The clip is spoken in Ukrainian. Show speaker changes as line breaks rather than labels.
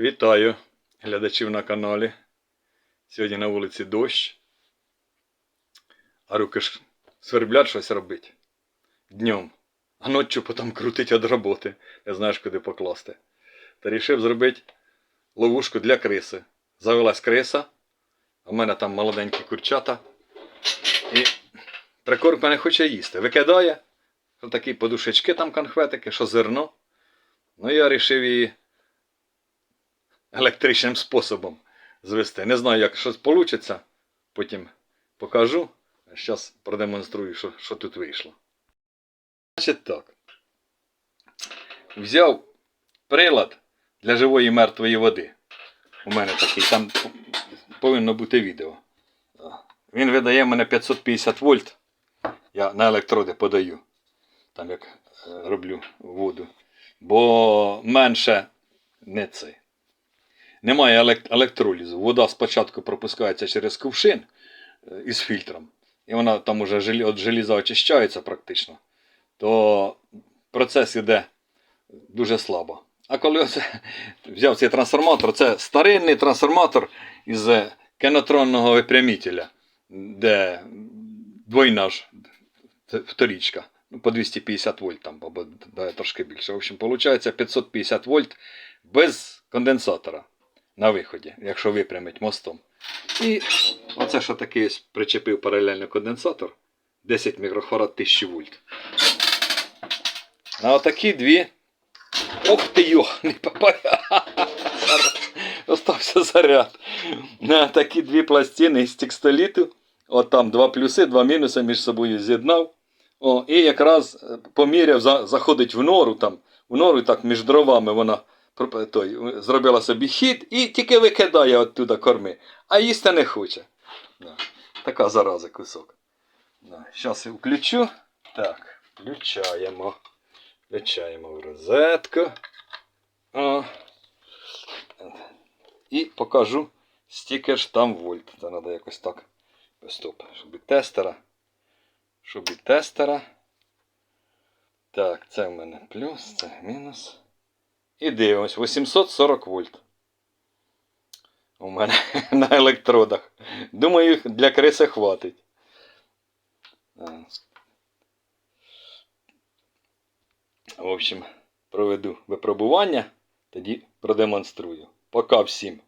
Вітаю глядачів на каналі. Сьогодні на вулиці дощ. А руки ж сверблять щось робить. Днем. А ночі потім крутить від роботи. Не знаєш, куди покласти. Та рішив зробити ловушку для криси. Завелась криса. В мене там молоденькі курчата. І прикормка не хоче їсти. Викидає. Такі подушечки там конхветики, що зерно. Ну я вирішив її електричним способом звести. Не знаю, як щось вийде. Потім покажу. Зараз продемонструю, що, що тут вийшло. Значить так. Взяв прилад для живої мертвої води. У мене такий, там повинно бути відео. Він видає мене 550 вольт. Я на електроди подаю. Там як е, роблю воду. Бо менше не цей. Немає електролізу. Вода спочатку пропускається через кувшин е, із фільтром. І вона там уже від желіза очищається практично. То процес іде дуже слабо. А коли оце, взяв цей трансформатор, це старинний трансформатор із е, кенотронного випрямителя, де двойна ж вторічка, ну, по 250 вольт там, або трошки більше. В общем, виходить 550 вольт без конденсатора на виході, якщо випрямить мостом. І оце що ось причепив паралельно конденсатор 10 мікрофарад 1000 вольт. На отакі дві. Ох ти йох, не попав. Остався заряд. На такі дві пластини з текстоліту. От там два плюси, два мінуси між собою з'єднав. О, і якраз е, поміряв, заходить в нору там, в нору так між дровами вона той, е, зробила собі хід і тільки викидає оттуда корми, а їсти не хоче. Така зараза кусок. Зараз включу. Так, включаємо. Включаємо в розетку. О. І покажу, стільки ж там вольт. Це треба якось так. Стоп, щоб і тестера. Щоб і тестера. Так, це в мене плюс, це мінус. І дивимось, 840 вольт. У мене на електродах. Думаю, для криси хватить. В общем, проведу випробування, тоді продемонструю. Пока всім.